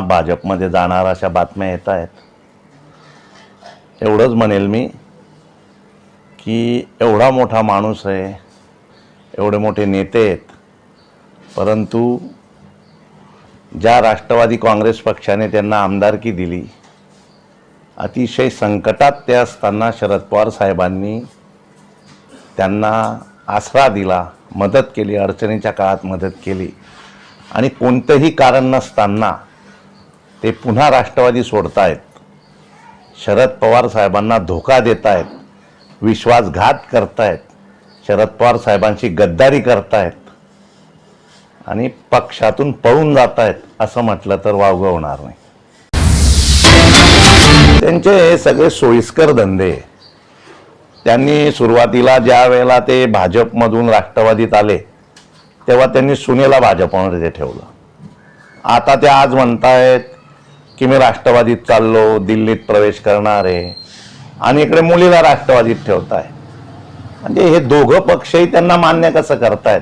भाजपमध्ये जाणार अशा बातम्या येत आहेत. एवढंच म्हणेल मी की एवढा मोठा माणूस आहे एवढे मोठे नेते आहेत परंतु ज्या राष्ट्रवादी काँग्रेस पक्षाने त्यांना आमदारकी दिली अतिशय संकटात ते असताना शरद पवार साहेबांनी त्यांना आसरा दिला मदत केली अडचणीच्या काळात मदत केली. आणि कोणतंही कारण नसताना ते पुन्हा राष्ट्रवादी सोडतायत. शरद पवार साहेबांना धोका देत आहेत विश्वासघात करतायत. शरद पवार साहेबांची गद्दारी करतायत. आणि पक्षातून पळून जात आहेत असं म्हटलं तर वावगं होणार नाही. त्यांचे हे सगळे सोयीस्कर धंदे. त्यांनी सुरुवातीला ज्या वेळेला ते भाजपमधून राष्ट्रवादीत आले तेव्हा त्यांनी सुनेला भाजपमध्ये ठेवलं. आता ते आज म्हणतायत की मी राष्ट्रवादीत चाललो दिल्लीत प्रवेश करणार. आहे आणि इकडे मुलीला राष्ट्रवादीत ठेवताय. म्हणजे हे दोघं पक्षही त्यांना मान्य कसं करतायत?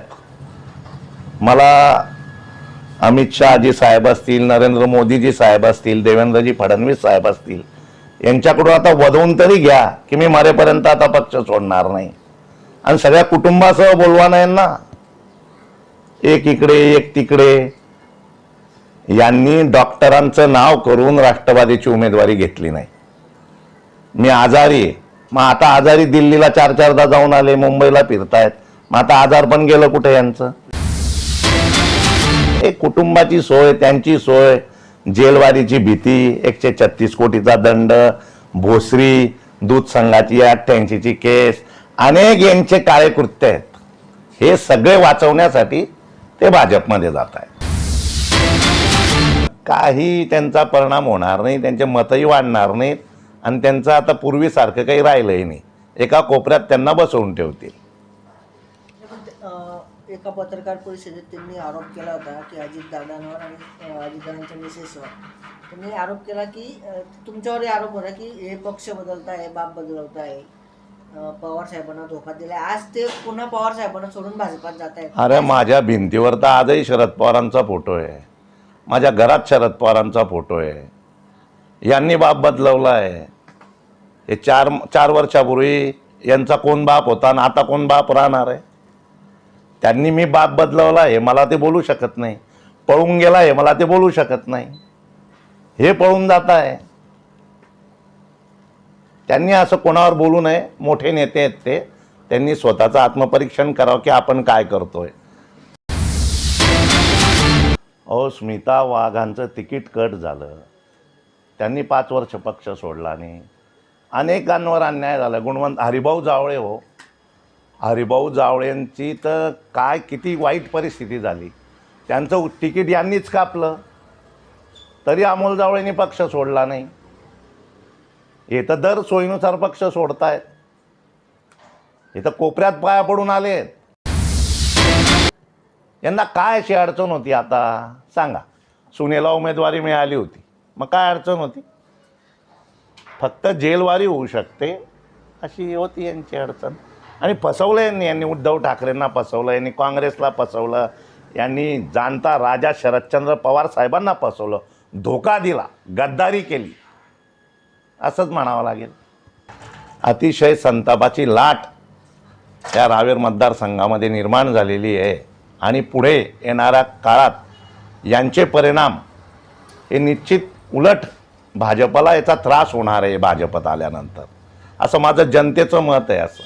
मला अमित शहाजी साहेब असतील नरेंद्र मोदीजी साहेब असतील देवेंद्रजी फडणवीस साहेब असतील यांच्याकडून आता वधवून तरी घ्या की मी मरेपर्यंत आता पक्ष सोडणार नाही. आणि सगळ्या कुटुंबासह बोलवा नाही ना एक इकडे एक तिकडे. यांनी डॉक्टरांचं नाव करून राष्ट्रवादीची उमेदवारी घेतली नाही. मी आजारी आहे. मग आता आजारी दिल्लीला चार चारदा जाऊन आले मुंबईला फिरतायत. मग आता आजार पण गेलं कुठे यांचं? एक कुटुंबाची सोय त्यांची सोय जेलवारीची भीती एकशे छत्तीस कोटीचा दंड भोसरी दूध संघाची अठ्ठ्याऐंशीची केस अनेक यांचे काळे कृत्य आहेत. हे सगळे वाचवण्यासाठी ते भाजपमध्ये जात आहेत. काही त्यांचा परिणाम होणार नाही त्यांचे मतही वाढणार नाहीत आणि त्यांचं आता पूर्वीसारखं काही राहिलंही नाही. एका कोपऱ्यात त्यांना बसवून ठेवतील. एका पत्रकार परिषदेत त्यांनी आरोप केला होता की अजित दादांवर आणि अजितदादांच्या मिसेसवर. त्यांनी आरोप केला की तुमच्यावरही आरोप होता की हे पक्ष बदलताय बाप बदलवताय. अं, पवार साहेबांना धोका दिलाय. आज ते पुन्हा पवार साहेबांना सोडून भाजपात जात आहेत अरे माझ्या भिंतीवर तर आजही शरद पवारांचा फोटो आहे. माझ्या घरात शरद पवारांचा फोटो आहे. यांनी बाप बदलवला आहे हे चार चार वर्षापूर्वी यांचा कोण बाप होता आणि आता कोण बाप राहणार आहे? त्यांनी मी बाप बदलवला आहे मला ते बोलू शकत नाही. पळून गेला आहे मला ते बोलू शकत नाही. हे पळून जात आहे. त्यांनी असं कोणावर बोलू नये मोठे नेते आहेत ते. त्यांनी स्वतःचं आत्मपरीक्षण करावं की आपण काय करतोय. अहो स्मिता वाघांचं तिकीट कट झालं. त्यांनी पाच वर्ष पक्ष सोडला आणि अनेकांवर अन्याय झाला. गुणवंत हरिभाऊ जावळे हो. हरिभाऊ जावळेंची तर काय किती वाईट परिस्थिती झाली. त्यांचं तिकीट यांनीच कापलं. तरी अमोल जावळेंनी पक्ष सोडला नाही. हे तर दर सोयीनुसार पक्ष सोडतायत. हे तर कोपऱ्यात पाया पडून आलेत. यांना काय अशी अडचण होती आता? सांगा. सुनेला उमेदवारी मिळाली होती. मग काय अडचण होती? फक्त जेलवारी होऊ शकते अशी होती यांची अडचण. आणि फसवलं यांनी यांनी उद्धव ठाकरेंना फसवलं यांनी काँग्रेसला फसवलं यांनी जाणता राजा शरदचंद्र पवार साहेबांना फसवलं धोका दिला गद्दारी केली. असंच म्हणावं लागेल. अतिशय संतापाची लाट या रावेर मतदारसंघामध्ये निर्माण झालेली आहे. आणि पुढे येणाऱ्या काळात यांचे परिणाम हे निश्चित उलट भाजपला याचा त्रास होणार आहे भाजपत आल्यानंतर. असं माझं जनतेचं मत आहे असं.